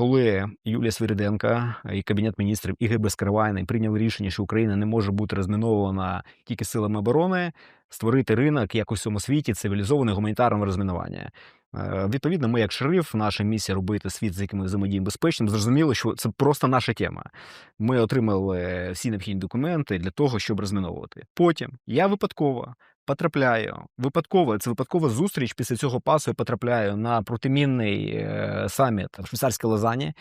коли Юлія Свириденка і Кабінет міністрів Ігор Безкривайний прийняли рішення, що Україна не може бути розмінована тільки силами оборони, створити ринок як у всьому світі цивілізованого гуманітарного розмінування. Е, Відповідно, ми, як шериф, наша місія робити світ, з яким ми взаємодіємо безпечним, зрозуміло, що це просто наша тема. Ми отримали всі необхідні документи для того, щоб розміновувати. Потім я випадково потрапляю. Випадково це випадкова зустріч. Після цього пасу я потрапляю на протимінний е, саміт в швейцарській Лозані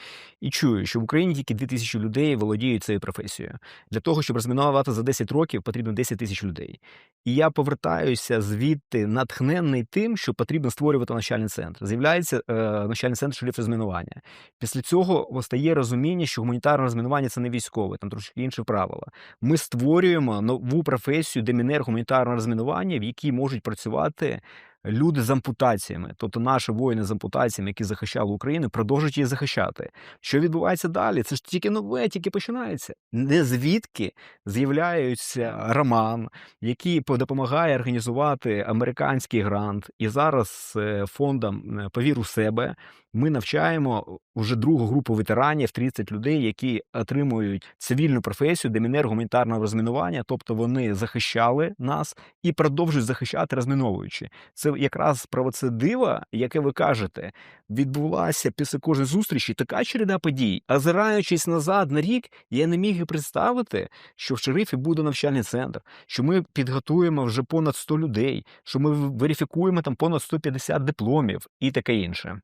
і чую, що в Україні тільки 2000 людей володіють цією професією. Для того, щоб розмінувати за 10 років, потрібно 10 тисяч людей. І я повертаюся звідти натхненний тим, що потрібно створювати навчальний центр. З'являється е, навчальний центр шериф розмінування. Після цього стає розуміння, що гуманітарне розмінування це не військове, там трошки інші правила. Ми створюємо нову професію демінер гуманітарного розмінування, в якій можуть працювати люди з ампутаціями, тобто наші воїни з ампутаціями, які захищали Україну, продовжують її захищати. Що відбувається далі? Це ж тільки нове, тільки починається. Не звідки з'являється Роман, який по- допомагає організувати американський грант, і зараз е, фондом е, Повір у себе ми навчаємо вже другу групу ветеранів, 30 людей, які отримують цивільну професію демінер гуманітарного розмінування, тобто вони захищали нас і продовжують захищати, розміновуючи. Це якраз диво, яке ви кажете, відбулася після кожної зустрічі така череда подій. А назад на рік, я не міг і представити, що в шерифі буде навчальний центр, що ми підготуємо вже понад 100 людей, що ми верифікуємо там понад 150 дипломів і таке інше.